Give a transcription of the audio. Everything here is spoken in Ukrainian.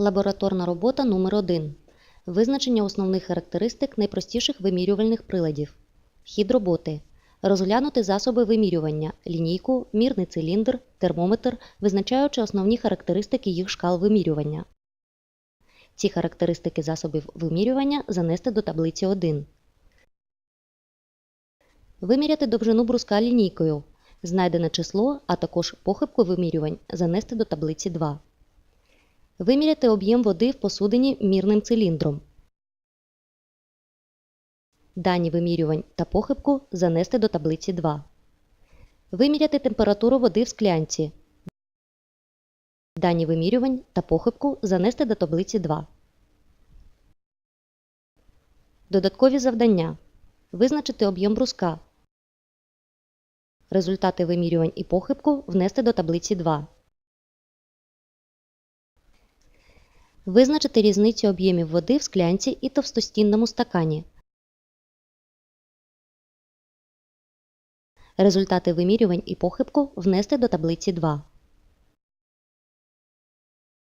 Лабораторна робота номер 1 Визначення основних характеристик найпростіших вимірювальних приладів. Хід роботи. Розглянути засоби вимірювання, лінійку, мірний циліндр, термометр, визначаючи основні характеристики їх шкал вимірювання. Ці характеристики засобів вимірювання занести до таблиці 1. Виміряти довжину бруска лінійкою. Знайдене число, а також похибку вимірювань занести до таблиці 2. Виміряти об'єм води в посудині мірним циліндром. Дані вимірювань та похибку занести до таблиці 2. Виміряти температуру води в склянці. Дані вимірювань та похибку занести до таблиці 2. Додаткові завдання. Визначити об'єм бруска. Результати вимірювань і похибку внести до таблиці 2. Визначити різницю об'ємів води в склянці і товстостінному стакані. Результати вимірювань і похибку внести до таблиці 2.